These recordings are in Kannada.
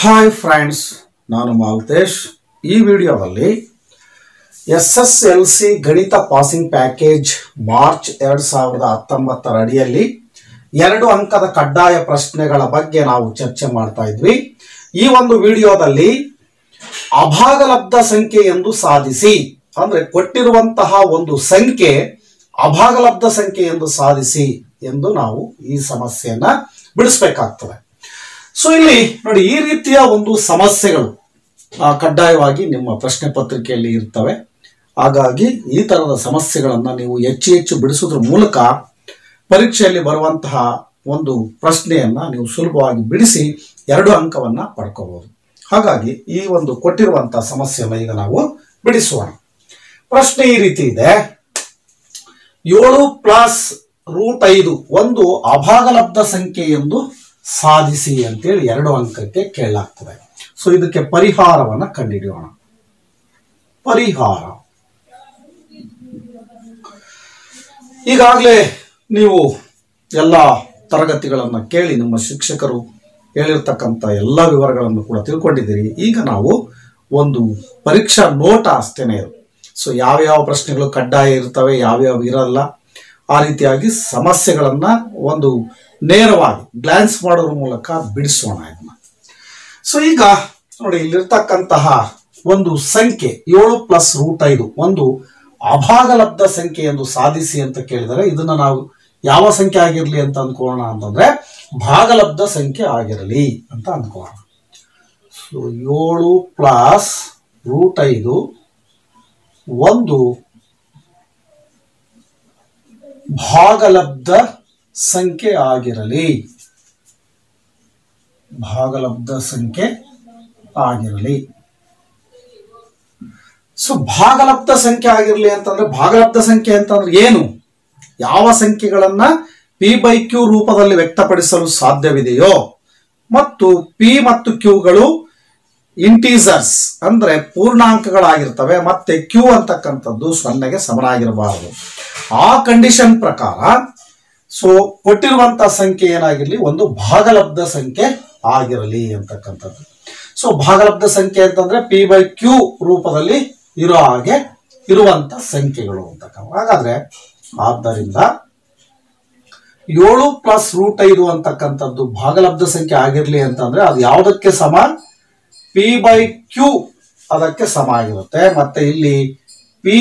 ಹಾಯ್ ಫ್ರೆಂಡ್ಸ್ ನಾನು ಮಾಲ್ತೇಶ್ ಈ ವಿಡಿಯೋದಲ್ಲಿ ಎಸ್ ಎಸ್ ಎಲ್ ಸಿ ಗಣಿತ ಪಾಸಿಂಗ್ ಪ್ಯಾಕೇಜ್ ಮಾರ್ಚ್ ಎರಡು ಸಾವಿರದ ಹತ್ತೊಂಬತ್ತರ ಅಡಿಯಲ್ಲಿ ಎರಡು ಅಂಕದ ಕಡ್ಡಾಯ ಪ್ರಶ್ನೆಗಳ ಬಗ್ಗೆ ನಾವು ಚರ್ಚೆ ಮಾಡ್ತಾ ಇದ್ವಿ. ಈ ಒಂದು ವಿಡಿಯೋದಲ್ಲಿ ಅಭಾಗಲಬ್ಧ ಸಂಖ್ಯೆ ಎಂದು ಸಾಧಿಸಿ, ಅಂದ್ರೆ ಕೊಟ್ಟಿರುವಂತಹ ಒಂದು ಸಂಖ್ಯೆ ಅಭಾಗಲಬ್ಧ ಸಂಖ್ಯೆ ಎಂದು ಸಾಧಿಸಿ ಎಂದು ನಾವು ಈ ಸಮಸ್ಯೆಯನ್ನ ಬಿಡಿಸ್ಬೇಕಾಗ್ತದೆ. ಸೊ ಇಲ್ಲಿ ನೋಡಿ, ಈ ರೀತಿಯ ಒಂದು ಸಮಸ್ಯೆಗಳು ಕಡ್ಡಾಯವಾಗಿ ನಿಮ್ಮ ಪ್ರಶ್ನೆ ಪತ್ರಿಕೆಯಲ್ಲಿ ಇರ್ತವೆ. ಹಾಗಾಗಿ ಈ ತರದ ಸಮಸ್ಯೆಗಳನ್ನು ನೀವು ಹೆಚ್ಚು ಹೆಚ್ಚು ಬಿಡಿಸೋದ್ರ ಮೂಲಕ ಪರೀಕ್ಷೆಯಲ್ಲಿ ಬರುವಂತಹ ಒಂದು ಪ್ರಶ್ನೆಯನ್ನ ನೀವು ಸುಲಭವಾಗಿ ಬಿಡಿಸಿ ಎರಡು ಅಂಕವನ್ನ ಪಡ್ಕೋಬಹುದು. ಹಾಗಾಗಿ ಈ ಒಂದು ಕೊಟ್ಟಿರುವಂತಹ ಸಮಸ್ಯೆಯನ್ನು ಈಗ ನಾವು ಬಿಡಿಸೋಣ. ಪ್ರಶ್ನೆ ಈ ರೀತಿ ಇದೆ. ಏಳು ಪ್ಲಸ್ ರೂಟ್ ಐದು ಒಂದು ಅಭಾಗಲಬ್ಧ ಸಂಖ್ಯೆ ಎಂದು ಸಾಧಿಸಿ ಅಂತೇಳಿ ಎರಡು ಅಂಕಕ್ಕೆ ಕೇಳಲಾಗ್ತದೆ. ಸೊ ಇದಕ್ಕೆ ಪರಿಹಾರವನ್ನ ಕಂಡುಹಿಡಿಯೋಣ. ಪರಿಹಾರ. ಈಗಾಗಲೇ ನೀವು ಎಲ್ಲ ತರಗತಿಗಳನ್ನು ಕೇಳಿ ನಿಮ್ಮ ಶಿಕ್ಷಕರು ಹೇಳಿರ್ತಕ್ಕಂಥ ಎಲ್ಲ ವಿವರಗಳನ್ನು ಕೂಡ ತಿಳ್ಕೊಂಡಿದ್ದೀರಿ. ಈಗ ನಾವು ಒಂದು ಪರೀಕ್ಷಾ ನೋಟ ಅಷ್ಟೇನೆ ಇದು ಸೊ ಯಾವ್ಯಾವ ಪ್ರಶ್ನೆಗಳು ಕಡ್ಡಾಯ ಇರ್ತವೆ, ಯಾವ್ಯಾವ ಇರಲ್ಲ, ಆ ರೀತಿಯಾಗಿ ಸಮಸ್ಯೆಗಳನ್ನು ಒಂದು ನೇರವಾಗಿ ಗ್ಲಾನ್ಸ್ ಮಾಡೋದ್ರ ಮೂಲಕ ಬಿಡಿಸೋಣ ಇದನ್ನ. ಸೊ ಈಗ ನೋಡಿ, ಇಲ್ಲಿರ್ತಕ್ಕಂತಹ ಒಂದು ಸಂಖ್ಯೆ ಏಳು ಪ್ಲಸ್ ರೂಟ್ ಐದು, ಒಂದು ಅಭಾಗಲಬ್ಧ ಸಂಖ್ಯೆ ಎಂದು ಸಾಧಿಸಿ ಅಂತ ಕೇಳಿದರೆ ಇದನ್ನ ನಾವು ಯಾವ ಸಂಖ್ಯೆ ಆಗಿರಲಿ ಅಂತ ಅನ್ಕೋಣ ಅಂತಂದ್ರೆ ಭಾಗಲಬ್ಧ ಸಂಖ್ಯೆ ಆಗಿರಲಿ ಅಂತ ಅನ್ಕೋಣ ಸೊ ಏಳು ಪ್ಲಸ್ ರೂಟ್ ಐದು, ಒಂದು ಭಾಗಲಬ್ಧ ಸಂಖ್ಯೆ ಆಗಿರಲಿ. ಭಾಗಲಬ್ಧ ಸಂಖ್ಯೆ ಆಗಿರಲಿ. ಸೊ ಭಾಗಲಬ್ಧ ಸಂಖ್ಯೆ ಆಗಿರಲಿ ಅಂತಂದ್ರೆ, ಭಾಗಲಬ್ಧ ಸಂಖ್ಯೆ ಅಂತಂದ್ರೆ ಏನು? ಯಾವ ಸಂಖ್ಯೆಗಳನ್ನ ಪಿ ಬೈ ಕ್ಯೂ ರೂಪದಲ್ಲಿ ವ್ಯಕ್ತಪಡಿಸಲು ಸಾಧ್ಯವಿದೆಯೋ? ಮತ್ತು ಪಿ ಮತ್ತು ಕ್ಯೂಗಳು ಇಂಟೀಸರ್ಸ್ ಅಂದ್ರೆ ಪೂರ್ಣಾಂಕಗಳಾಗಿರ್ತವೆ. ಮತ್ತೆ ಕ್ಯೂ ಅಂತಕ್ಕಂಥದ್ದು ಸೊನ್ನೆಗೆ ಸಮನಾಗಿರಬಾರದು. ಆ ಕಂಡೀಷನ್ ಪ್ರಕಾರ ಸೊ ಕೊಟ್ಟಿರುವಂತ ಸಂಖ್ಯೆ ಏನಾಗಿರಲಿ? ಒಂದು ಭಾಗಲಬ್ಧ ಸಂಖ್ಯೆ ಆಗಿರಲಿ ಅಂತಕ್ಕಂಥದ್ದು. ಸೊ ಭಾಗಲಬ್ಧ ಸಂಖ್ಯೆ ಅಂತಂದ್ರೆ ಪಿ ಬೈ ಕ್ಯೂ ರೂಪದಲ್ಲಿ ಇರೋ ಹಾಗೆ ಇರುವಂತ ಸಂಖ್ಯೆಗಳು ಅಂತಕ್ಕಂಥ ಹಾಗಾದ್ರೆ ಆದ್ದರಿಂದ ಏಳು ಪ್ಲಸ್ ರೂಟ್ ಐದು ಅಂತಕ್ಕಂಥದ್ದು ಭಾಗಲಬ್ಧ ಸಂಖ್ಯೆ ಆಗಿರಲಿ ಅಂತಂದ್ರೆ ಅದು ಯಾವುದಕ್ಕೆ ಸಮ? ಪಿ ಬೈ ಕ್ಯೂ ಅದಕ್ಕೆ ಸಮ ಆಗಿರುತ್ತೆ. ಮತ್ತೆ ಇಲ್ಲಿ ಪಿ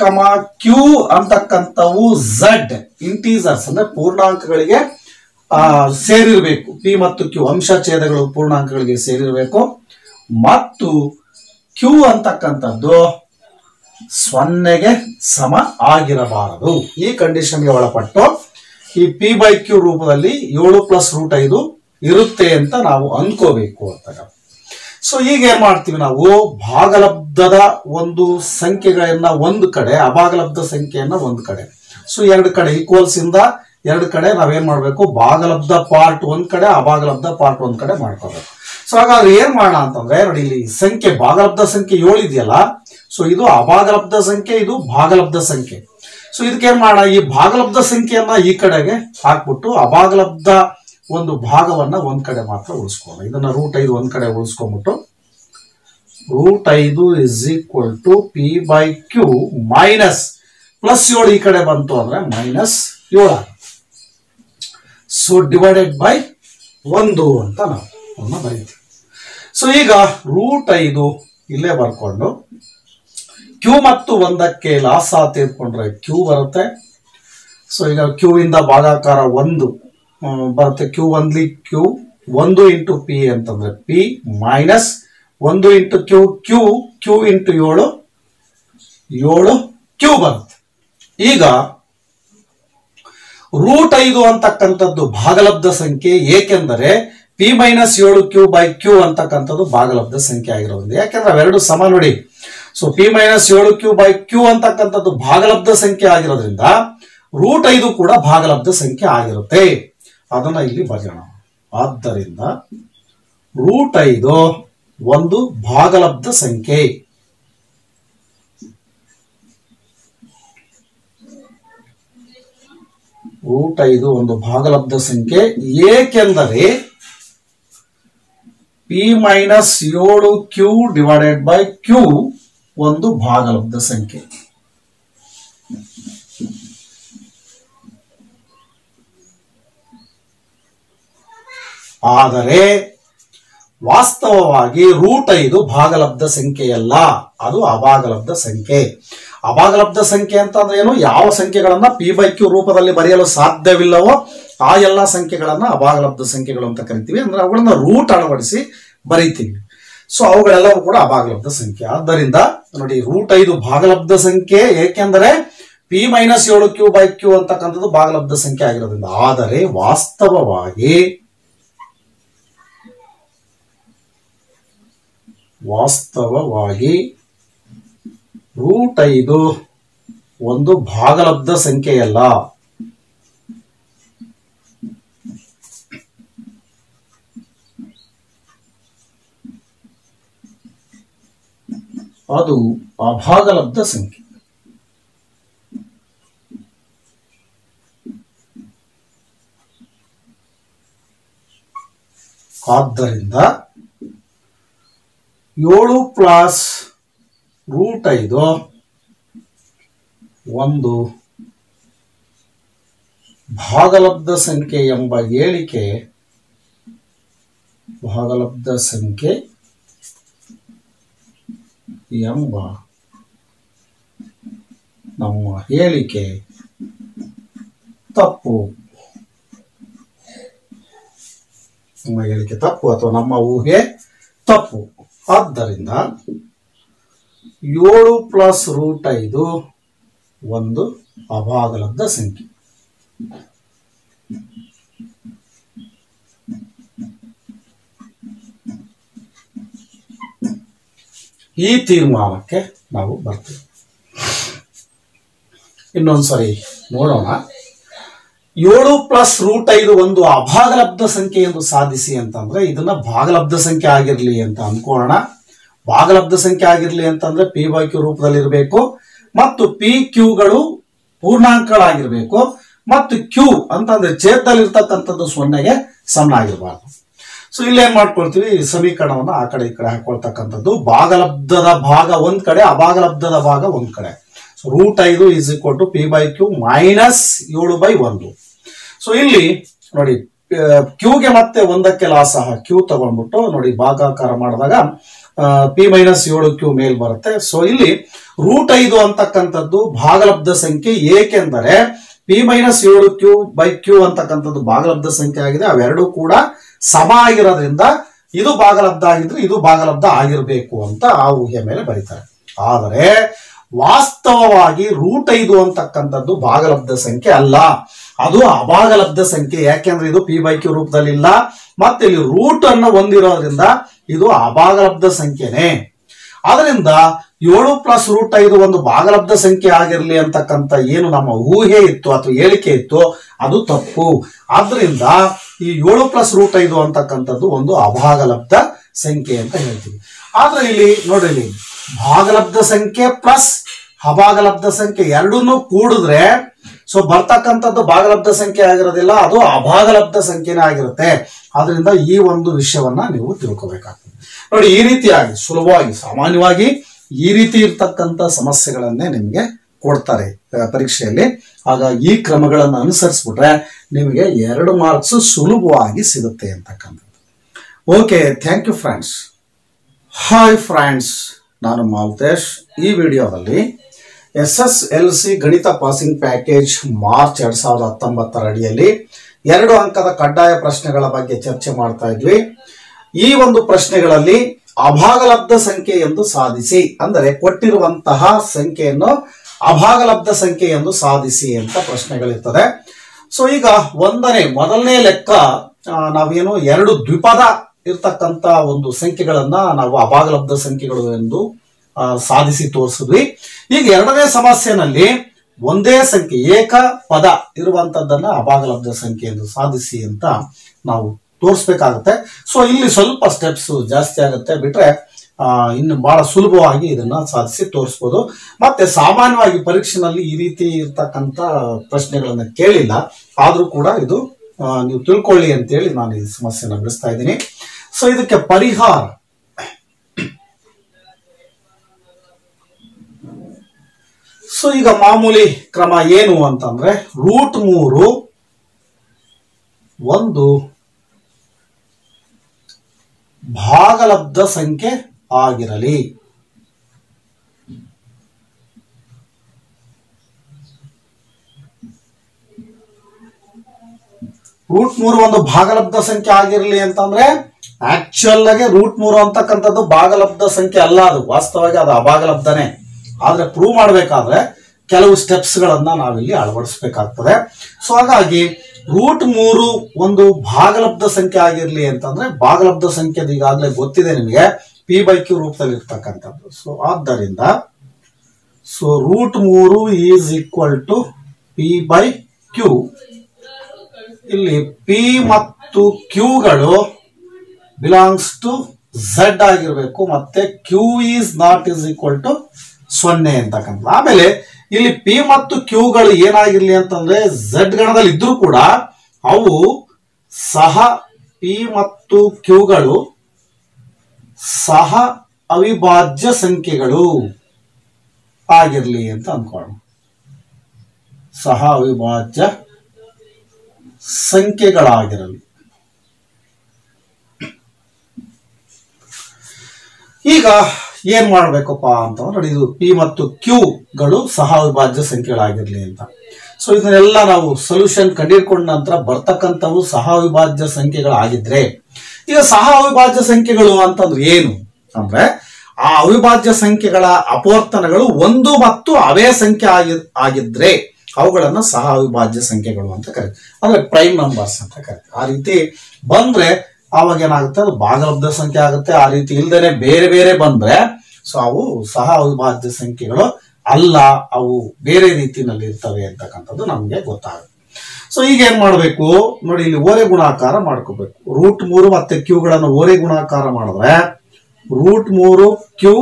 ಕಮ ಕ್ಯೂ ಅಂತಕ್ಕಂಥವು ಝಡ್ ಇಂಟೀಸರ್ಸ್ ಅಂದ್ರೆ ಪೂರ್ಣಾಂಕಗಳಿಗೆ ಸೇರಿರ್ಬೇಕು. ಪಿ ಮತ್ತು ಕ್ಯೂ ಅಂಶಛೇದಗಳು ಪೂರ್ಣಾಂಕಗಳಿಗೆ ಸೇರಿರಬೇಕು. ಮತ್ತು ಕ್ಯೂ ಅಂತಕ್ಕಂಥದ್ದು ಸೊನ್ನೆಗೆ ಸಮ ಆಗಿರಬಾರದು. ಈ ಕಂಡೀಷನ್ಗೆ ಒಳಪಟ್ಟು ಈ ಪಿ ಬೈ ಕ್ಯೂ ರೂಪದಲ್ಲಿ ಏಳು ಪ್ಲಸ್ ರೂಟ್ ಐದು ಇರುತ್ತೆ ಅಂತ ನಾವು ಅನ್ಕೋಬೇಕು ಅಂತ ಸೊ ಈಗ ಏನ್ ಮಾಡ್ತೀವಿ ನಾವು. ಭಾಗಲಬ್ಧದ ಒಂದು ಸಂಖ್ಯೆಗಳನ್ನ ಒಂದು ಕಡೆ, ಅಭಾಗಲಬ್ಧ ಸಂಖ್ಯೆಯನ್ನ ಒಂದು ಕಡೆ. ಸೊ ಎರಡು ಕಡೆ ಈಕ್ವಲ್ಸ್ ಇಂದ ಎರಡು ಕಡೆ ನಾವೇನ್ ಮಾಡ್ಬೇಕು? ಭಾಗಲಬ್ಧ ಪಾರ್ಟ್ ಒಂದ್ ಕಡೆ, ಅಭಾಗಲಬ್ಧ ಪಾರ್ಟ್ ಒಂದ್ ಕಡೆ ಮಾಡ್ಕೋಬೇಕು. ಸೊ ಹಾಗಾದ್ರೆ ಏನ್ ಮಾಡೋಣ ಅಂತಂದ್ರೆ, ನೋಡಿ ಇಲ್ಲಿ ಸಂಖ್ಯೆ, ಭಾಗಲಬ್ಧ ಸಂಖ್ಯೆ ಏಳು ಇದೆಯಲ್ಲ? ಸೊ ಇದು ಅಭಾಗಲಬ್ಧ ಸಂಖ್ಯೆ, ಇದು ಭಾಗಲಬ್ಧ ಸಂಖ್ಯೆ. ಸೊ ಇದಕ್ಕೆ ಏನ್ ಮಾಡೋಣ? ಈ ಭಾಗಲಬ್ಧ ಸಂಖ್ಯೆಯನ್ನ ಈ ಕಡೆಗೆ ಹಾಕ್ಬಿಟ್ಟು ಅಭಾಗಲಬ್ಧ ಒಂದು ಭಾಗವನ್ನ ಒಂದ್ ಕಡೆ ಮಾತ್ರ ಉಳಿಸ್ಕೋಣ ಇದನ್ನ ರೂಟ್ ಐದು ಒಂದ್ ಕಡೆ ಉಳಿಸ್ಕೊಂಬಿಟ್ಟು ರೂಟ್ ಐದು is equal to P by Q minus plus ಏಳು ಈ ಕಡೆ ಬಂತು ಅಂದ್ರೆ ಮೈನಸ್ ಏಳು ಸೊ ಡಿವೈಡೆಡ್ ಬೈ ಒಂದು ಅಂತ ನಾವು ಅದನ್ನ ಬರೀತೀವಿ. ಸೊ ಈಗ ರೂಟ್ ಐದು ಇಲ್ಲೇ ಬರ್ಕೊಂಡು ಕ್ಯೂ ಮತ್ತು ಒಂದಕ್ಕೆ ಲಾಸ ತೀರ್ಕೊಂಡ್ರೆ ಕ್ಯೂ ಬರುತ್ತೆ. ಸೊ ಈಗ ಕ್ಯೂ ಇಂದ ಭಾಗಾಕಾರ ಒಂದು ಬರುತ್ತೆ ಕ್ಯೂ ಒಂದ್ಲಿ ಕ್ಯೂ ಒಂದು ಇಂಟು ಪಿ ಅಂತಂದ್ರೆ ಪಿ ಮೈನಸ್ ಒಂದು into Q Q Q into ಏಳು ಏಳು ಕ್ಯೂ ಬರುತ್ತೆ. ಈಗ ರೂಟ್ ಐದು ಅಂತಕ್ಕಂಥದ್ದು ಭಾಗಲಬ್ಧ ಸಂಖ್ಯೆ ಏಕೆಂದರೆ ಪಿ ಮೈನಸ್ ಏಳು ಕ್ಯೂ ಬೈ ಕ್ಯೂ ಅಂತಕ್ಕಂಥದ್ದು ಭಾಗಲಬ್ಧ ಸಂಖ್ಯೆ ಆಗಿರೋದ್ರಿಂದ. ಯಾಕೆಂದ್ರೆ ಅವೆರಡು ಸಮ ನೋಡಿ. ಸೊ ಪಿ ಮೈನಸ್ ಏಳು ಕ್ಯೂ ಬೈ ಕ್ಯೂ ಅಂತಕ್ಕಂಥದ್ದು ಭಾಗಲಬ್ಧ ಸಂಖ್ಯೆ ಆಗಿರೋದ್ರಿಂದ ರೂಟ್ ಐದು ಕೂಡ ಭಾಗಲಬ್ಧ ಸಂಖ್ಯೆ ಆಗಿರುತ್ತೆ. ಅದನ್ನ ಇಲ್ಲಿ ಬರೆಯೋಣ ಆದ್ದರಿಂದ ರೂಟ್ ಐದು, ಒಂದು ಭಾಗಲಬ್ಧ ಸಂಖ್ಯೆ. ರೂಟ್ ಐದು, ಒಂದು ಭಾಗಲಬ್ಧ ಸಂಖ್ಯೆ. ಏಕೆಂದರೆ ಪಿ ಮೈನಸ್ ಏಳು ಕ್ಯೂ ಡಿವೈಡೆಡ್ ಬೈ ಕ್ಯೂ ಒಂದು ಭಾಗಲಬ್ಧ ಸಂಖ್ಯೆ. ಆದರೆ ವಾಸ್ತವವಾಗಿ ರೂಟ್ ಐದು ಭಾಗಲಬ್ಧ ಸಂಖ್ಯೆಯಲ್ಲ. ಅದು ಅಭಾಗಲಬ್ಧ ಸಂಖ್ಯೆ. ಅಭಾಗಲಬ್ಧ ಸಂಖ್ಯೆ ಅಂತ ಅಂದ್ರೆ ಏನು? ಯಾವ ಸಂಖ್ಯೆಗಳನ್ನ ಪಿ ಬೈ ಕ್ಯೂ ರೂಪದಲ್ಲಿ ಬರೆಯಲು ಸಾಧ್ಯವಿಲ್ಲವೋ ಆ ಎಲ್ಲ ಸಂಖ್ಯೆಗಳನ್ನ ಅಭಾಗಲಬ್ಧ ಸಂಖ್ಯೆಗಳು ಅಂತ ಕರಿತೀವಿ. ಅಂದ್ರೆ ಅವುಗಳನ್ನ ರೂಟ್ ಅಳವಡಿಸಿ ಬರೀತೀವಿ. ಸೊ ಅವುಗಳೆಲ್ಲವೂ ಕೂಡ ಅಭಾಗಲಬ್ಧ ಸಂಖ್ಯೆ. ಆದ್ದರಿಂದ ನೋಡಿ, ರೂಟ್ ಐದು ಭಾಗಲಬ್ಧ ಸಂಖ್ಯೆ ಏಕೆಂದರೆ ಪಿ ಮೈನಸ್ ಏಳು ಕ್ಯೂ ಬೈ ಕ್ಯೂ ಅಂತಕ್ಕಂಥದ್ದು ಭಾಗಲಬ್ಧ ಸಂಖ್ಯೆ ಆಗಿರೋದ್ರಿಂದ. ಆದರೆ ವಾಸ್ತವವಾಗಿ ವಾಸ್ತವವಾಗಿ ರೂಟ್ ಐದು ಒಂದು ಭಾಗಲಬ್ಧ ಸಂಖ್ಯೆಯಲ್ಲ. ಅದು ಅಭಾಗಲಬ್ಧ ಸಂಖ್ಯೆ. ಆದ್ದರಿಂದ ಏಳು ಪ್ಲಸ್ ರೂಟ್ ಐದು, ಒಂದು ಭಾಗಲಬ್ಧ ಸಂಖ್ಯೆ ಎಂಬ ಹೇಳಿಕೆ ಭಾಗಲಬ್ಧ ಸಂಖ್ಯೆ ಎಂಬ ನಮ್ಮ ಹೇಳಿಕೆ ತಪ್ಪು. ನಮ್ಮ ಹೇಳಿಕೆ ತಪ್ಪು ಅಥವಾ ನಮ್ಮ ಊಹೆ ತಪ್ಪು. ಆದ್ದರಿಂದ ಏಳು ಪ್ಲಸ್ ರೂಟ್ ಐದು ಒಂದು ಅಭಾಗಲಬ್ಧ ಸಂಖ್ಯೆ. ಈ ತೀರ್ಮಾನಕ್ಕೆ ನಾವು ಬರ್ತೀವಿ. ಇನ್ನೊಂದ್ಸರಿ ನೋಡೋಣ. ಏಳು ಪ್ಲಸ್ ರೂಟ್ ಐದು ಒಂದು ಅಭಾಗಲಬ್ಧ ಸಂಖ್ಯೆ ಎಂದು ಸಾಧಿಸಿ ಅಂತಂದ್ರೆ ಇದನ್ನ ಭಾಗಲಬ್ಧ ಸಂಖ್ಯೆ ಆಗಿರ್ಲಿ ಅಂತ ಅನ್ಕೊಳ್ಳೋಣ ಭಾಗಲಬ್ಧ ಸಂಖ್ಯೆ ಆಗಿರ್ಲಿ ಅಂತಂದ್ರೆ ಪಿ ಬೈ ಕ್ಯೂ ರೂಪದಲ್ಲಿ ಇರಬೇಕು. ಮತ್ತು ಪಿ ಕ್ಯೂಗಳು ಪೂರ್ಣಾಂಕಗಳಾಗಿರ್ಬೇಕು. ಮತ್ತು ಕ್ಯೂ ಅಂತಂದ್ರೆ ಛೇದದಲ್ಲಿರ್ತಕ್ಕಂಥದ್ದು ಸೊನ್ನೆಗೆ ಸಮ ಆಗಿರಬಾರ್ದು ಸೊ ಇಲ್ಲಿ ಏನ್ ಮಾಡ್ಕೊಳ್ತೀವಿ? ಸಮೀಕರಣವನ್ನ ಆ ಕಡೆ ಈ ಕಡೆ ಹಾಕೊಳ್ತಕ್ಕಂಥದ್ದು. ಭಾಗಲಬ್ಧದ ಭಾಗ ಒಂದ್ ಕಡೆ, ಅಭಾಗಲಬ್ಧದ ಭಾಗ ಒಂದ್ ಕಡೆ. ರೂಟ್ ಐದು is equal to P by Q minus ಏಳು ಬೈ ಒಂದು. ಸೊ ಇಲ್ಲಿ ನೋಡಿ ಕ್ಯೂಗೆ ಮತ್ತೆ ಒಂದಕ್ಕೆ ಲಾಸ್ ಸಹ ಕ್ಯೂ ತಗೊಂಡ್ಬಿಟ್ಟು ನೋಡಿ, ಭಾಗಾಕಾರ ಮಾಡಿದಾಗ ಪಿ ಮೈನಸ್ ಏಳು ಕ್ಯೂ ಮೇಲ್ ಬರುತ್ತೆ. ಸೊ ಇಲ್ಲಿ ರೂಟ್ ಐದು ಅಂತಕ್ಕಂಥದ್ದು ಭಾಗಲಬ್ಧ ಸಂಖ್ಯೆ ಏಕೆಂದರೆ ಪಿ ಮೈನಸ್ ಏಳು ಕ್ಯೂ ಬೈ ಕ್ಯೂ ಅಂತಕ್ಕಂಥದ್ದು ಭಾಗಲಬ್ಧ ಸಂಖ್ಯೆ ಆಗಿದೆ. ಅವೆರಡೂ ಕೂಡ ಸಮ ಆಗಿರೋದ್ರಿಂದ ಇದು ಭಾಗಲಬ್ಧ ಆಗಿದ್ರೆ ಇದು ಭಾಗಲಬ್ಧ ಆಗಿರಬೇಕು ಅಂತ ಆ ಊಹೆ ಮೇಲೆ ಬರೀತಾರೆ. ಆದರೆ ವಾಸ್ತವವಾಗಿ ರೂಟ್ ಐದು ಅಂತಕ್ಕಂಥದ್ದು ಭಾಗಲಬ್ಧ ಸಂಖ್ಯೆ ಅಲ್ಲ. ಅದು ಅಭಾಗಲಬ್ಧ ಸಂಖ್ಯೆ. ಯಾಕೆಂದ್ರೆ ಇದು ಪಿ ಬೈ ಕ್ಯೂ ರೂಪದಲ್ಲಿ ಇಲ್ಲ ಮತ್ತೆ ಇಲ್ಲಿ ರೂಟ್ ಅನ್ನು ಹೊಂದಿರೋದ್ರಿಂದ ಇದು ಅಭಾಗಲಬ್ಧ ಸಂಖ್ಯೆನೇ. ಅದರಿಂದ ಏಳು ಪ್ಲಸ್ ರೂಟ್ ಐದು ಒಂದು ಭಾಗಲಬ್ಧ ಸಂಖ್ಯೆ ಆಗಿರಲಿ ಅಂತಕ್ಕಂಥ ಏನು ನಮ್ಮ ಊಹೆ ಇತ್ತು ಅಥವಾ ಹೇಳಿಕೆ ಇತ್ತು, ಅದು ತಪ್ಪು. ಆದ್ರಿಂದ ಈ ಏಳು ಪ್ಲಸ್ ರೂಟ್ ಐದು ಅಂತಕ್ಕಂಥದ್ದು ಒಂದು ಅಭಾಗಲಬ್ಧ ಸಂಖ್ಯೆ ಅಂತ ಹೇಳ್ತೀವಿ. ಆದ್ರೆ ಇಲ್ಲಿ ನೋಡ್ರಿ ಭಾಗಲಬ್ಧ ಸಂಖ್ಯೆ ಪ್ಲಸ್ ಅಭಾಗಲಬ್ಧ ಸಂಖ್ಯೆ ಎರಡನ್ನೂ ಕೂಡಿದ್ರೆ ಸೊ ಬರ್ತಕ್ಕಂಥದ್ದು ಭಾಗಲಬ್ಧ ಸಂಖ್ಯೆ ಆಗಿರೋದಿಲ್ಲ, ಅದು ಅಭಾಗಲಬ್ಧ ಸಂಖ್ಯೆನೇ ಆಗಿರುತ್ತೆ. ಆದ್ರಿಂದ ಈ ಒಂದು ವಿಷಯವನ್ನ ನೀವು ತಿಳ್ಕೊಬೇಕಾಗ್ತದೆ. ನೋಡಿ, ಈ ರೀತಿಯಾಗಿ, ಸುಲಭವಾಗಿ, ಸಾಮಾನ್ಯವಾಗಿ ಈ ರೀತಿ ಇರ್ತಕ್ಕಂಥ ಸಮಸ್ಯೆಗಳನ್ನೇ ನಿಮಗೆ ಕೊಡ್ತಾರೆ ಪರೀಕ್ಷೆಯಲ್ಲಿ. ಆಗ ಈ ಕ್ರಮಗಳನ್ನು ಅನುಸರಿಸ್ಬಿಟ್ರೆ ನಿಮಗೆ ಎರಡು ಮಾರ್ಕ್ಸ್ ಸುಲಭವಾಗಿ ಸಿಗುತ್ತೆ ಅಂತಕ್ಕಂಥದ್ದು. Okay thank you friends hi friends ನಾನು ಮಾಲ್ತೇಶ್ ಈ ವಿಡಿಯೋದಲ್ಲಿ ಎಸ್ ಎಸ್ ಎಲ್ ಸಿ ಗಣಿತ ಪಾಸಿಂಗ್ ಪ್ಯಾಕೇಜ್ ಮಾರ್ಚ್ ಎರಡ್ ಸಾವಿರದ ಹತ್ತೊಂಬತ್ತರ ಅಡಿಯಲ್ಲಿ ಎರಡು ಅಂಕದ ಕಡ್ಡಾಯ ಪ್ರಶ್ನೆಗಳ ಬಗ್ಗೆ ಚರ್ಚೆ ಮಾಡ್ತಾ ಇದ್ವಿ. ಈ ಒಂದು ಪ್ರಶ್ನೆಗಳಲ್ಲಿ ಅಭಾಗಲಬ್ಧ ಸಂಖ್ಯೆ ಎಂದು ಸಾಧಿಸಿ, ಅಂದರೆ ಕೊಟ್ಟಿರುವಂತಹ ಸಂಖ್ಯೆಯನ್ನು ಅಭಾಗಲಬ್ಧ ಸಂಖ್ಯೆ ಎಂದು ಸಾಧಿಸಿ ಅಂತ ಪ್ರಶ್ನೆಗಳಿರ್ತದೆ. ಸೊ, ಈಗ ಒಂದನೇ, ಮೊದಲನೇ ಲೆಕ್ಕ ನಾವೇನು ಎರಡು ದ್ವಿಪದ ಇರ್ತಕ್ಕಂತ ಒಂದು ಸಂಖ್ಯೆಗಳನ್ನ ನಾವು ಅಭಾಗಲಬ್ಧ ಸಂಖ್ಯೆಗಳು ಎಂದು ಸಾಧಿಸಿ ತೋರಿಸಿದ್ವಿ. ಈಗ ಎರಡನೇ ಸಮಸ್ಯೆನಲ್ಲಿ ಒಂದೇ ಸಂಖ್ಯೆ, ಏಕ ಪದ ಇರುವಂತದ್ದನ್ನ ಅಭಾಗಲಬ್ಧ ಸಂಖ್ಯೆಯನ್ನು ಸಾಧಿಸಿ ಅಂತ ನಾವು ತೋರಿಸ್ಬೇಕಾಗತ್ತೆ. ಸೊ ಇಲ್ಲಿ ಸ್ವಲ್ಪ ಸ್ಟೆಪ್ಸ್ ಜಾಸ್ತಿ ಆಗುತ್ತೆ. ಬಿಟ್ರೆ ಇನ್ನು ಬಹಳ ಸುಲಭವಾಗಿ ಇದನ್ನ ಸಾಧಿಸಿ ತೋರಿಸ್ಬೋದು. ಮತ್ತೆ ಸಾಮಾನ್ಯವಾಗಿ ಪರೀಕ್ಷೆನಲ್ಲಿ ಈ ರೀತಿ ಇರ್ತಕ್ಕಂಥ ಪ್ರಶ್ನೆಗಳನ್ನ ಕೇಳಿಲ್ಲ. ಆದ್ರೂ ಕೂಡ ಇದು ನೀವು ತಿಳ್ಕೊಳ್ಳಿ ಅಂತೇಳಿ ನಾನು ಈ ಸಮಸ್ಯೆನ ಬಿಡಿಸ್ತಾ ಇದ್ದೀನಿ. ಸೊ ಇದಕ್ಕೆ ಪರಿಹಾರ. ಸೊ ಈಗ ಮಾಮೂಲಿ ಕ್ರಮ ಏನು ಅಂತಂದ್ರೆ ರೂಟ್ ಮೂರು ಒಂದು ಭಾಗಲಬ್ಧ ಸಂಖ್ಯೆ ಆಗಿರಲಿ. ರೂಟ್ ಮೂರು ಒಂದು ಭಾಗಲಬ್ಧ ಸಂಖ್ಯೆ ಆಗಿರಲಿ ಅಂತಂದ್ರೆ ಆಕ್ಚುಯಲ್ ಆಗಿ ರೂಟ್ ಮೂರು ಅಂತಕ್ಕಂಥದ್ದು ಭಾಗಲಬ್ಧ ಸಂಖ್ಯೆ ಅಲ್ಲ ಅದು. ವಾಸ್ತವವಾಗಿ ಅದು ಅಭಾಗಲಬ್ಧನೇ. ಆದ್ರೆ ಪ್ರೂವ್ ಮಾಡಬೇಕಾದ್ರೆ ಕೆಲವು ಸ್ಟೆಪ್ಸ್ ಗಳನ್ನ ನಾವಿಲ್ಲಿ ಅಳವಡಿಸಬೇಕಾಗ್ತದೆ. ಸೊ ಹಾಗಾಗಿ ರೂಟ್ ಮೂರು ಒಂದು ಭಾಗಲಬ್ಧ ಸಂಖ್ಯೆ ಆಗಿರ್ಲಿ ಅಂತಂದ್ರೆ ಭಾಗಲಬ್ಧ ಸಂಖ್ಯೆ ಈಗಾಗಲೇ ಗೊತ್ತಿದೆ ನಿಮಗೆ. ಪಿ ಬೈ ಕ್ಯೂ ರೂಪದಲ್ಲಿ ಇರ್ತಕ್ಕಂಥದ್ದು ಸೊ ಆದ್ದರಿಂದ ಸೊ ರೂಟ್ ಮೂರು is equal to P by Q ಇಲ್ಲಿ ಪಿ ಮತ್ತು ಕ್ಯೂಗಳು ಬಿಲಾಂಗ್ಸ್ ಟು ಝಡ್ ಆಗಿರಬೇಕು. ಮತ್ತೆ Q is not is equal to ಸೊನ್ನೆ ಅಂತಕ್ಕಂಥ ಆಮೇಲೆ ಇಲ್ಲಿ ಪಿ ಮತ್ತು ಕ್ಯೂಗಳು ಏನಾಗಿರ್ಲಿ ಅಂತಂದ್ರೆ ಝಡ್ ಗಣದಲ್ಲಿ ಇದ್ರೂ ಕೂಡ ಅವು ಸಹ ಪಿ ಮತ್ತು ಕ್ಯೂಗಳು ಸಹ ಅವಿಭಾಜ್ಯ ಸಂಖ್ಯೆಗಳು ಆಗಿರ್ಲಿ ಅಂತ ಅನ್ಕೊಳ್ಳೋಣ. ಸಹ ಅವಿಭಾಜ್ಯ ಸಂಖ್ಯೆಗಳಾಗಿರಲಿ. ಈಗ ಏನ್ ಮಾಡ್ಬೇಕಪ್ಪ ಅಂತಂದ್ರೆ ಇದು ಪಿ ಮತ್ತು ಕ್ಯೂಗಳು ಸಹ ಅವಿಭಾಜ್ಯ ಸಂಖ್ಯೆಗಳಾಗಿರ್ಲಿ ಅಂತ. ಸೊ ಇದನ್ನೆಲ್ಲ ನಾವು ಸೊಲ್ಯೂಷನ್ ಕಂಡಿಡ್ಕೊಂಡ ನಂತರ ಬರ್ತಕ್ಕಂಥವು ಸಹ ಅವಿಭಾಜ್ಯ ಸಂಖ್ಯೆಗಳಾಗಿದ್ರೆ, ಈಗ ಸಹ ಅವಿಭಾಜ್ಯ ಸಂಖ್ಯೆಗಳು ಅಂತಂದ್ರೆ ಏನು? ಅಂದ್ರೆ ಆ ಅವಿಭಾಜ್ಯ ಸಂಖ್ಯೆಗಳ ಅಪವರ್ತನಗಳು ಒಂದು ಮತ್ತು ಅವೇ ಸಂಖ್ಯೆ ಆಗಿ, ಆಗಿದ್ರೆ ಅವುಗಳನ್ನು ಸಹ ಅವಿಭಾಜ್ಯ ಸಂಖ್ಯೆಗಳು ಅಂತ ಕರೀತಾರೆ. ಅಂದ್ರೆ ಪ್ರೈಮ್ ನಂಬರ್ಸ್ ಅಂತ ಕರೀತಾರೆ. ಆ ರೀತಿ ಬಂದ್ರೆ ಆವಾಗ ಏನಾಗುತ್ತೆ? ಅದು ಭಾಗಲಬ್ಧ ಸಂಖ್ಯೆ ಆಗುತ್ತೆ. ಆ ರೀತಿ ಇಲ್ದೇನೆ ಬೇರೆ ಬೇರೆ ಬಂದ್ರೆ ಸೊ ಅವು ಸಹ ಅವಿಭಾಜ್ಯ ಸಂಖ್ಯೆಗಳು ಅಲ್ಲ, ಅವು ಬೇರೆ ರೀತಿನಲ್ಲಿ ಇರ್ತವೆ ಅಂತಕ್ಕಂಥದ್ದು ನಮಗೆ ಗೊತ್ತಾಗುತ್ತೆ. ಸೊ ಈಗ ಏನ್ ಮಾಡಬೇಕು? ನೋಡಿ, ಇಲ್ಲಿ ಓರೆ ಗುಣಾಕಾರ ಮಾಡ್ಕೋಬೇಕು. ರೂಟ್ ಮೂರು ಮತ್ತೆ ಕ್ಯೂಗಳನ್ನು ಓರೆ ಗುಣಾಕಾರ ಮಾಡಿದ್ರೆ, ರೂಟ್ ಮೂರು q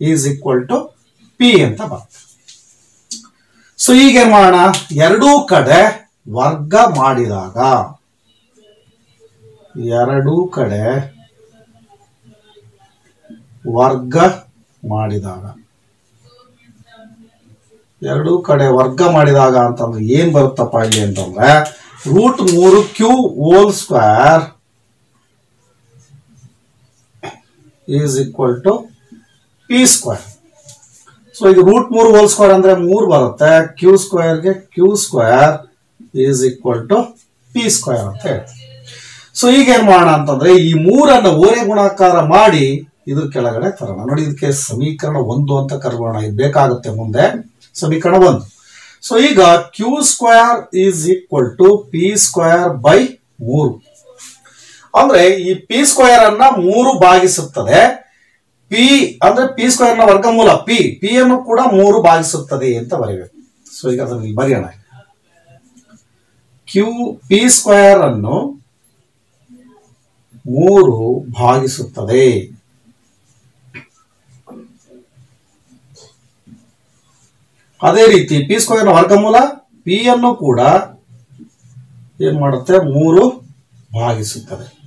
is equal to p ಅಂತ ಬರ್ತದೆ ಸೊ ಈಗ ಏನ್ ಮಾಡೋಣ? ಎರಡೂ ಕಡೆ ವರ್ಗ ಮಾಡಿದಾಗ ಎರಡೂ ಕಡೆ ವರ್ಗ ಮಾಡಿದಾಗ. ಎರಡೂ ಕಡೆ ವರ್ಗ ಮಾಡಿದಾಗ ಅಂತಂದ್ರೆ ಏನು ಬರುತ್ತಪ್ಪ ಇಲ್ಲಿ ಅಂತಂದ್ರೆ ರೂಟ್ ಮೂರು q whole square is equal to p square. So ಇದು ರೂಟ್ ಮೂರು ಹೋಲ್ ಸ್ಕ್ವೇರ್ ಅಂದ್ರೆ ಮೂರು ಬರುತ್ತೆ. ಕ್ಯೂ ಸ್ಕ್ವೇರ್ಗೆ q square is equal to p square ಅಂತ ಹೇಳಿ. ಸೊ ಈಗ ಏನ್ ಮಾಡೋಣ ಅಂತಂದ್ರೆ, ಈ ಮೂರನ್ನ ಓರೆ ಗುಣಾಕಾರ ಮಾಡಿ ಇದ್ರ ಕೆಳಗಡೆ ತರೋಣ. ನೋಡಿ, ಇದಕ್ಕೆ ಸಮೀಕರಣ ಒಂದು ಅಂತ ಕರ್ಬೋಣ ಇದು ಬೇಕಾಗುತ್ತೆ ಮುಂದೆ. ಸಮೀಕರಣ ಒಂದು. ಸೊ ಈಗ q square is equal to p square by ಮೂರು. ಅಂದ್ರೆ, ಈ ಪಿ ಸ್ಕ್ವೇರ್ ಅನ್ನ ಮೂರು ಭಾಗಿಸುತ್ತದೆ. ಪಿ ಅಂದ್ರೆ ಪಿ ಸ್ಕ್ವೇರ್ನ ವರ್ಗಮೂಲ ಪಿ ಪಿ ಅನ್ನು ಕೂಡ ಮೂರು ಭಾಗಿಸುತ್ತದೆ ಅಂತ ಬರೀಬೇಕು ಸೊ ಈಗ ಅದರಲ್ಲಿ ಬರೆಯೋಣ. ಕ್ಯೂ ಪಿ ಸ್ಕ್ವೇರ್ ಅನ್ನು ಮೂರು ಭಾಗಿಸುತ್ತದೆ. ಅದೇ ರೀತಿ ಪಿ ಸ್ಕ್ವೇರ್ ವರ್ಗಮೂಲ ಪಿ ಅನ್ನು ಕೂಡ ಏನ್ ಮಾಡುತ್ತೆ? ಮೂರು ಭಾಗಿಸುತ್ತದೆ.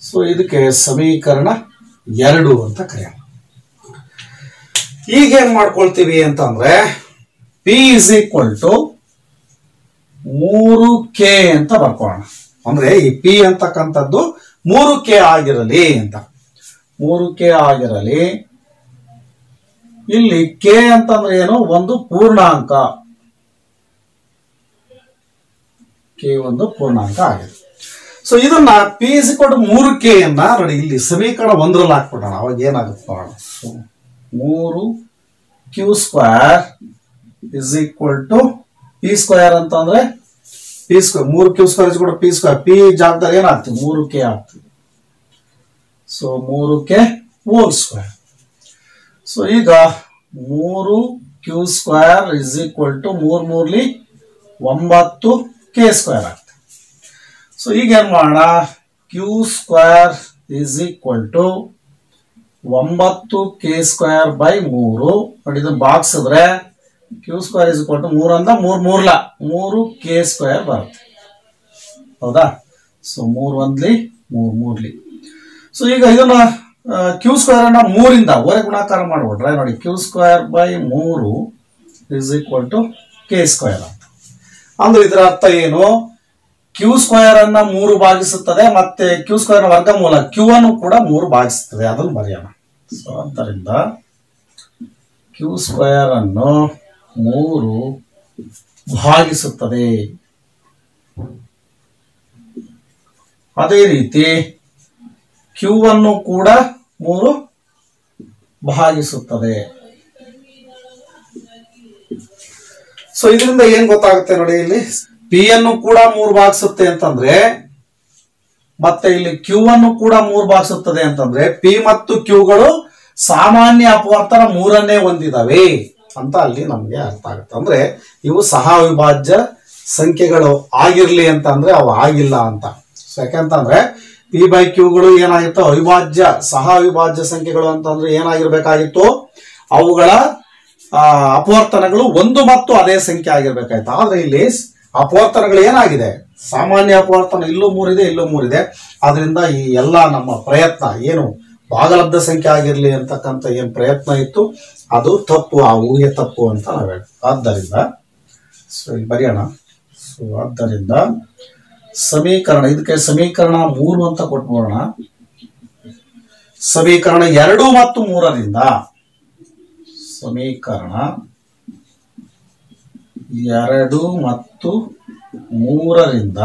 ಸೊ ಇದಕ್ಕೆ ಸಮೀಕರಣ ಎರಡು ಅಂತ ಕರೆಯೋಣ. ಈಗ ಏನ್ ಮಾಡ್ಕೊಳ್ತೀವಿ ಅಂತಂದ್ರೆ ಪಿ ಇಸ್ ಈಕ್ವಲ್ ಟು ಮೂರು ಕೆ ಅಂತ ಬರ್ಕೋಣ. ಅಂದ್ರೆ ಈ ಪಿ ಅಂತಕ್ಕಂಥದ್ದು ಮೂರು ಕೆ ಆಗಿರಲಿ ಅಂತ. ಮೂರು ಕೆ ಆಗಿರಲಿ. ಇಲ್ಲಿ ಕೆ ಅಂತಂದ್ರೆ ಏನು? ಒಂದು ಪೂರ್ಣಾಂಕ. ಕೆ ಒಂದು ಪೂರ್ಣಾಂಕ ಆಗಿದೆ. ಸೊ ಇದನ್ನ ಪಿ ಕೊಟ್ಟು ಮೂರು ಕೆ ಅನ್ನ ನೋಡಿ, ಇಲ್ಲಿ ಸಮೀಕರಣ ಒಂದರಲ್ಲಿ ಹಾಕ್ಬಿಡೋಣ. ಅವಾಗ ಏನಾಗುತ್ತೆ ನೋಡೋಣ. ಮೂರು q square is equal to p square ಅಂತಂದ್ರೆ ಪಿ ಸ್ಕ್ವೇರ್ ಮೂರು ಕ್ಯೂ ಸ್ಕ್ವೇರ್ ಕೂಡ ಪಿ ಸ್ಕ್ವೇರ್ ಪಿ ಜಾಗದಲ್ಲಿ ಏನಾಗ್ತದೆ? ಮೂರು ಕೆ ಆಗ್ತದೆ. ಸೊ ಮೂರು ಕೆ ಹೋಲ್ ಸ್ಕ್ವೇರ್ ಸೊ ಈಗ ಮೂರು q square is equal to ಮೂರ್ ಮೂರ್ಲಿ ಒಂಬತ್ತು ಕೆ ಸ್ಕ್ವೇರ್ ಆಗ್ತದೆ. ಸೊ ಈಗ ಏನ್ ಮಾಡೋಣ? Q square is equal to ಒಂಬತ್ತು ಕೆ ಸ್ಕ್ವೇರ್ ಬೈ ಮೂರು. ನೋಡಿ ಇದು ಬಾಗ್ಸಿದ್ರೆ ಕ್ಯೂ ಸ್ಕ್ವೇರ್ ಇಸ್ ಕೊಟ್ಟು ಮೂರು ಅಂದ ಮೂರ್ ಮೂರ್ಲ. ಮೂರು ಕೆ ಸ್ಕ್ವೇರ್ ಬರುತ್ತೆ. ಹೌದಾ? ಸೊ ಮೂರು ಒಂದ್ಲಿ, ಮೂರು ಮೂರ್ಲಿ. ಸೊ ಈಗ ಇದನ್ನ ಕ್ಯೂ ಸ್ಕ್ವೇರ್ ಅನ್ನ ಮೂರಿಂದ ಓರೆ ಗುಣಾಕಾರ ಮಾಡ್ಬಿಟ್ರೆ ನೋಡಿ ಕ್ಯೂ ಸ್ಕ್ವೇರ್ ಬೈ ಮೂರು is equal to k square ಅಂತ. ಅಂದ್ರೆ ಇದರ ಅರ್ಥ ಏನು? ಕ್ಯೂ ಸ್ಕ್ವೇರ್ ಅನ್ನ ಮೂರು ಭಾಗಿಸುತ್ತದೆ, ಮತ್ತೆ ಕ್ಯೂ ಸ್ಕ್ವೇರ್ ವರ್ಗಮೂಲ ಕ್ಯೂ ಅನ್ನು ಕೂಡ ಮೂರು ಭಾಗಿಸುತ್ತದೆ. ಅದನ್ನು ಬರೆಯೋಣ. ಸೊ ಆದ್ದರಿಂದ ಕ್ಯೂ ಸ್ಕ್ವೇರ್ ಅನ್ನು ಮೂರು ಭಾಗಿಸುತ್ತದೆ. ಅದೇ ರೀತಿ ಕ್ಯೂ ಅನ್ನು ಕೂಡ ಮೂರು ಭಾಗಿಸುತ್ತದೆ. ಸೊ ಇದರಿಂದ ಏನ್ ಗೊತ್ತಾಗುತ್ತೆ ನೋಡಿ ಇಲ್ಲಿ? ಪಿ ಅನ್ನು ಕೂಡ ಮೂರು ಭಾಗಿಸುತ್ತೆ ಅಂತಂದ್ರೆ, ಮತ್ತೆ ಇಲ್ಲಿ ಕ್ಯೂ ಅನ್ನು ಕೂಡ ಮೂರು ಭಾಗಿಸುತ್ತದೆ ಅಂತಂದ್ರೆ ಪಿ ಮತ್ತು ಕ್ಯೂಗಳು ಸಾಮಾನ್ಯ ಅಪವರ್ತನ ಮೂರನ್ನೇ ಹೊಂದಿದವೆ. ಅಂತ ಅಲ್ಲಿ ನಮಗೆ ಅರ್ಥ ಆಗುತ್ತೆ. ಅಂದ್ರೆ ಇವು ಸಹ ಅವಿಭಾಜ್ಯ ಸಂಖ್ಯೆಗಳು ಆಗಿರಲಿ ಅಂತ ಅಂದ್ರೆ ಅವು ಆಗಿಲ್ಲ ಅಂತ. ಸೊ ಯಾಕಂತಂದ್ರೆ ಪಿ ಬೈ ಕ್ಯೂಗಳು ಏನಾಗಿತ್ತು ಅವಿಭಾಜ್ಯ ಸಹ ಅವಿಭಾಜ್ಯ ಸಂಖ್ಯೆಗಳು ಅಂತಂದ್ರೆ ಏನಾಗಿರ್ಬೇಕಾಗಿತ್ತು? ಅವುಗಳ ಅಪವರ್ತನಗಳು ಒಂದು ಮತ್ತು ಅದೇ ಸಂಖ್ಯೆ ಆಗಿರ್ಬೇಕಾಯ್ತು. ಆದ್ರೆ ಇಲ್ಲಿ ಅಪವರ್ತನಗಳು ಏನಾಗಿದೆ? ಸಾಮಾನ್ಯ ಅಪವರ್ತನ ಇಲ್ಲೂ ಮೂರಿದೆ ಇಲ್ಲೂ ಮೂರಿದೆ. ಆದ್ರಿಂದ ಈ ಎಲ್ಲ ನಮ್ಮ ಪ್ರಯತ್ನ ಏನು? ಭಾಗಲಬ್ಧ ಸಂಖ್ಯೆ ಆಗಿರಲಿ ಅಂತಕ್ಕಂಥ ಏನ್ ಪ್ರಯತ್ನ ಇತ್ತು, ಅದು ತಪ್ಪು, ಆ ಊಹೆ ತಪ್ಪು ಅಂತ ನಾವು ಹೇಳ್ತೀವಿ. ಆದ್ದರಿಂದ, ಸೊ ಇಲ್ಲಿ ಬರೆಯೋಣ. ಸೊ ಆದ್ದರಿಂದ ಸಮೀಕರಣ, ಇದಕ್ಕೆ ಸಮೀಕರಣ ಮೂರು ಅಂತ ಕೊಟ್ಬಿಡೋಣ ಸಮೀಕರಣ ಎರಡು ಮತ್ತು ಮೂರರಿಂದ ಸಮೀಕರಣ ಎರಡು ಮತ್ತು ಮೂರರಿಂದ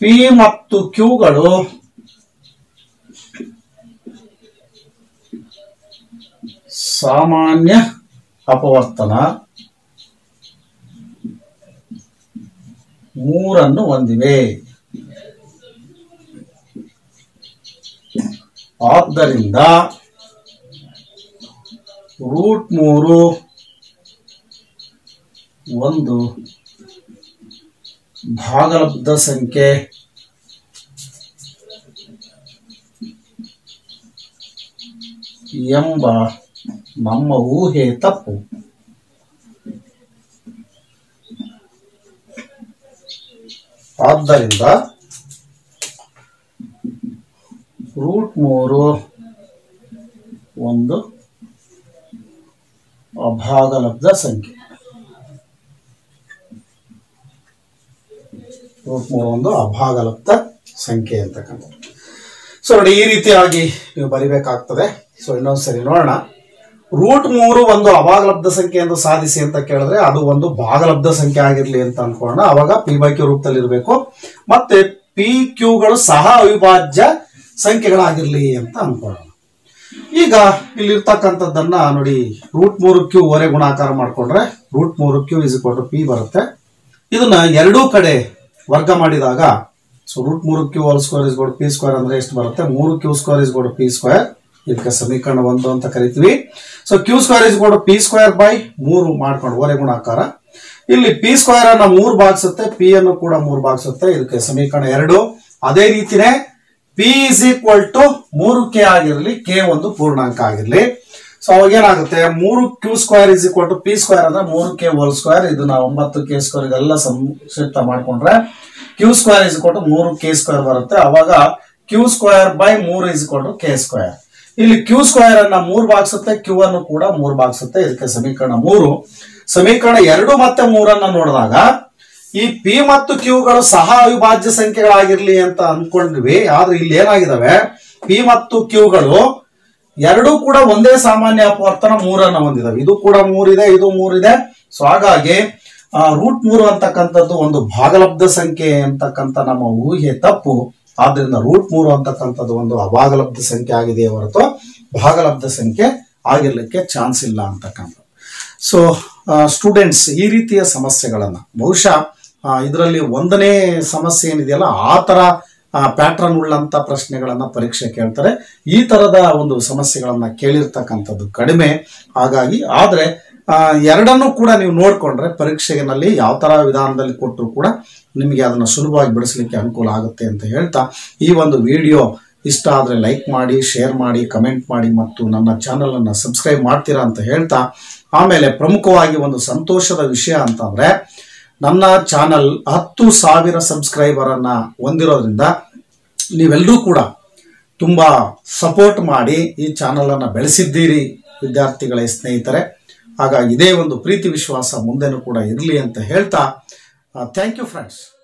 ಪಿ ಮತ್ತು ಕ್ಯೂಗಳು ಸಾಮಾನ್ಯ ಅಪವರ್ತನ ಮೂರನ್ನು ಹೊಂದಿವೆ. ಆದ್ದರಿಂದ ರೂಟ್ ಮೂರು ಒಂದು ಭಾಗಲಬ್ಧ ಸಂಖ್ಯೆ ಎಂಬ ನಮ್ಮ ಊಹೆ ತಪ್ಪು. ಆದ್ದರಿಂದ ರೂಟ್ ಮೂರು ಒಂದು ಅಭಾಗಲಬ್ಧ ಸಂಖ್ಯೆ. ರೂಟ್ ಮೂರು ಒಂದು ಅಭಾಗಲಬ್ಧ ಸಂಖ್ಯೆ ಅಂತಕ್ಕಂಥದ್ದು. ಸೊ ನೋಡಿ, ಈ ರೀತಿಯಾಗಿ ನೀವು ಬರಿಬೇಕಾಗ್ತದೆ. ಸೊ ಇನ್ನೊಂದ್ಸರಿ ನೋಡೋಣ. ರೂಟ್ ಮೂರು ಒಂದು ಅವಾಗಲಬ್ಧ ಸಂಖ್ಯೆ ಎಂದು ಸಾಧಿಸಿ ಅಂತ ಕೇಳಿದ್ರೆ ಅದು ಒಂದು ಭಾಗಲಬ್ಧ ಸಂಖ್ಯೆ ಆಗಿರ್ಲಿ ಅಂತ ಅನ್ಕೊಳ್ಳೋಣ. ಅವಾಗ ಪಿ ಬೈ ಕ್ಯೂ ರೂಪದಲ್ಲಿ ಇರಬೇಕು. ಮತ್ತೆ ಪಿ ಕ್ಯೂಗಳು ಸಹ ಅವಿಭಾಜ್ಯ ಸಂಖ್ಯೆಗಳಾಗಿರ್ಲಿ ಅಂತ ಅನ್ಕೊಳ್ಳೋಣ. ಈಗ ಇಲ್ಲಿರ್ತಕ್ಕಂಥದ್ದನ್ನ ನೋಡಿ, ರೂಟ್ ಮೂರು ಕ್ಯೂ ಒರೆ ಗುಣಾಕಾರ ಮಾಡಿಕೊಂಡ್ರೆ ರೂಟ್ ಮೂರು ಕ್ಯೂ ಇಸ್ ಟು ಪಿ ಬರುತ್ತೆ. ಇದನ್ನ ಎರಡೂ ಕಡೆ ವರ್ಗ ಮಾಡಿದಾಗ ಸೊ ರೂಟ್ ಮೂರು ಕ್ಯೂ ಆಲ್ ಸ್ಕ್ವೇರ್ ಇಸ್ ಗೋಡ್ ಪಿ ಸ್ಕ್ವೇರ್ ಅಂದ್ರೆ ಎಷ್ಟು ಬರುತ್ತೆ? ಮೂರು ಕ್ಯೂ ಸ್ಕ್ವೇರ್ ಇಸ್ ಗೋಡ್ ಪಿ ಸ್ಕ್ವೇರ್ ಇದಕ್ಕೆ ಸಮೀಕರಣ ಒಂದು ಅಂತ ಕರಿತೀವಿ. ಸೊ ಕ್ಯೂ ಸ್ಕ್ವೇರ್ ಇಸ್ ಕೂಡ ಪಿ ಸ್ಕ್ವೇರ್ ಬೈ ಮೂರು ಮಾಡ್ಕೊಂಡು ಓರೆ ಗುಣಾಕಾರ. ಇಲ್ಲಿ ಪಿ ಸ್ಕ್ವೇರ್ ಅನ್ನ ಮೂರು ಭಾಗಿಸುತ್ತೆ ಪಿ ಅನ್ನು ಕೂಡ ಮೂರು ಭಾಗಿಸುತ್ತೆ. ಇದಕ್ಕೆ ಸಮೀಕರಣ ಎರಡು. ಅದೇ ರೀತಿನೇ ಪಿ ಇಸ್ ಈಕ್ವಲ್ ಟು ಮೂರು ಕೆ ಆಗಿರಲಿ ಕೆ ಒಂದು ಪೂರ್ಣಾಂಕ ಆಗಿರಲಿ. ಸೊ ಅವಾಗ ಏನಾಗುತ್ತೆ? ಮೂರು q square is equal to p square ಅಂದ್ರೆ ಮೂರು ಕೆ ಹೋಲ್ ಸ್ಕ್ವೇರ್ ಇದನ್ನ ಒಂಬತ್ತು ಕೆ ಸ್ಕ್ವೇರ್ ಇದೆಲ್ಲ ಸಂಕ್ಷಿಪ್ತ ಮಾಡ್ಕೊಂಡ್ರೆ q square is equal to ಮೂರು ಕೆ ಸ್ಕ್ವೇರ್ ಬರುತ್ತೆ. ಅವಾಗ ಕ್ಯೂ ಸ್ಕ್ವೇರ್ ಬೈ ಮೂರು ಇಸ್ ಕೊಟ್ಟು ಕೆ ಸ್ಕ್ವೇರ್ ಇಲ್ಲಿ ಕ್ಯೂ ಸ್ಕ್ವೇರ್ ಅನ್ನ ಮೂರು ಭಾಗಿಸುತ್ತೆ ಕ್ಯೂ ಅನ್ನು ಕೂಡ ಮೂರು ಭಾಗಿಸುತ್ತೆ. ಇದಕ್ಕೆ ಸಮೀಕರಣ ಮೂರು. ಸಮೀಕರಣ ಎರಡು ಮತ್ತೆ ಮೂರನ್ನ ನೋಡಿದಾಗ ಈ ಪಿ ಮತ್ತು ಕ್ಯೂಗಳು ಸಹ ಅವಿಭಾಜ್ಯ ಸಂಖ್ಯೆಗಳಾಗಿರ್ಲಿ ಅಂತ ಅನ್ಕೊಂಡ್ವಿ, ಆದ್ರೆ ಇಲ್ಲಿ ಏನಾಗಿದಾವೆ? ಪಿ ಮತ್ತು ಕ್ಯೂಗಳು ಎರಡೂ ಕೂಡ ಒಂದೇ ಸಾಮಾನ್ಯ ಅಪವರ್ತನ ಮೂರನ್ನ ಹೊಂದಿದಾವೆ. ಇದು ಕೂಡ ಮೂರಿದೆ, ಇದು ಮೂರಿದೆ. ಸೊ ಹಾಗಾಗಿ ರೂಟ್ ಮೂರು ಅಂತಕ್ಕಂಥದ್ದು ಒಂದು ಭಾಗಲಬ್ಧ ಸಂಖ್ಯೆ ಅಂತಕ್ಕಂಥ ನಮ್ಮ ಊಹೆ ತಪ್ಪು. ಆದ್ರಿಂದ ರೂಟ್ ಮೂರು ಅಂತಕ್ಕಂಥದ್ದು ಒಂದು ಅಭಾಗಲಬ್ಧ ಸಂಖ್ಯೆ ಆಗಿದೆ ಹೊರತು ಭಾಗಲಬ್ಧ ಸಂಖ್ಯೆ ಆಗಿರ್ಲಿಕ್ಕೆ ಚಾನ್ಸ್ ಇಲ್ಲ ಅಂತಕ್ಕಂಥದ್ದು. ಸೊ ಸ್ಟೂಡೆಂಟ್ಸ್ ಈ ರೀತಿಯ ಸಮಸ್ಯೆಗಳನ್ನ ಬಹುಶಃ ಇದರಲ್ಲಿ ಒಂದನೇ ಸಮಸ್ಯೆ ಏನಿದೆಯಲ್ಲ, ಆ ಥರ ಪ್ಯಾಟ್ರನ್ ಉಳ್ಳಂಥ ಪ್ರಶ್ನೆಗಳನ್ನ ಪರೀಕ್ಷೆ ಕೇಳ್ತಾರೆ. ಈ ತರದ ಒಂದು ಸಮಸ್ಯೆಗಳನ್ನ ಕೇಳಿರ್ತಕ್ಕಂಥದ್ದು ಕಡಿಮೆ. ಹಾಗಾಗಿ, ಆದ್ರೆ ಎರಡನ್ನೂ ಕೂಡ ನೀವು ನೋಡ್ಕೊಂಡ್ರೆ ಪರೀಕ್ಷೆನಲ್ಲಿ ಯಾವ ತರ ವಿಧಾನದಲ್ಲಿ ಕೊಟ್ಟರು ಕೂಡ ನಿಮಗೆ ಅದನ್ನು ಸುಲಭವಾಗಿ ಬಿಡಿಸಲಿಕ್ಕೆ ಅನುಕೂಲ ಆಗುತ್ತೆ ಅಂತ ಹೇಳ್ತಾ ಈ ಒಂದು ವಿಡಿಯೋ ಇಷ್ಟ ಆದರೆ ಲೈಕ್ ಮಾಡಿ, ಶೇರ್ ಮಾಡಿ, ಕಮೆಂಟ್ ಮಾಡಿ ಮತ್ತು ನನ್ನ ಚಾನಲನ್ನು ಸಬ್ಸ್ಕ್ರೈಬ್ ಮಾಡ್ತೀರಾ ಅಂತ ಹೇಳ್ತಾ ಆಮೇಲೆ ಪ್ರಮುಖವಾಗಿ ಒಂದು ಸಂತೋಷದ ವಿಷಯ ಅಂತಂದರೆ ನನ್ನ ಚಾನಲ್ ಹತ್ತು ಸಾವಿರ ಸಬ್ಸ್ಕ್ರೈಬರನ್ನು ಹೊಂದಿರೋದ್ರಿಂದ ನೀವೆಲ್ಲರೂ ಕೂಡ ತುಂಬ ಸಪೋರ್ಟ್ ಮಾಡಿ ಈ ಚಾನಲನ್ನು ಬೆಳೆಸಿದ್ದೀರಿ, ವಿದ್ಯಾರ್ಥಿಗಳೇ ಸ್ನೇಹಿತರೆ. ಹಾಗಾಗಿ ಇದೇ ಒಂದು ಪ್ರೀತಿ ವಿಶ್ವಾಸ ಮುಂದೆನೂ ಕೂಡ ಇರಲಿ ಅಂತ ಹೇಳ್ತಾ Uh, thank you friends.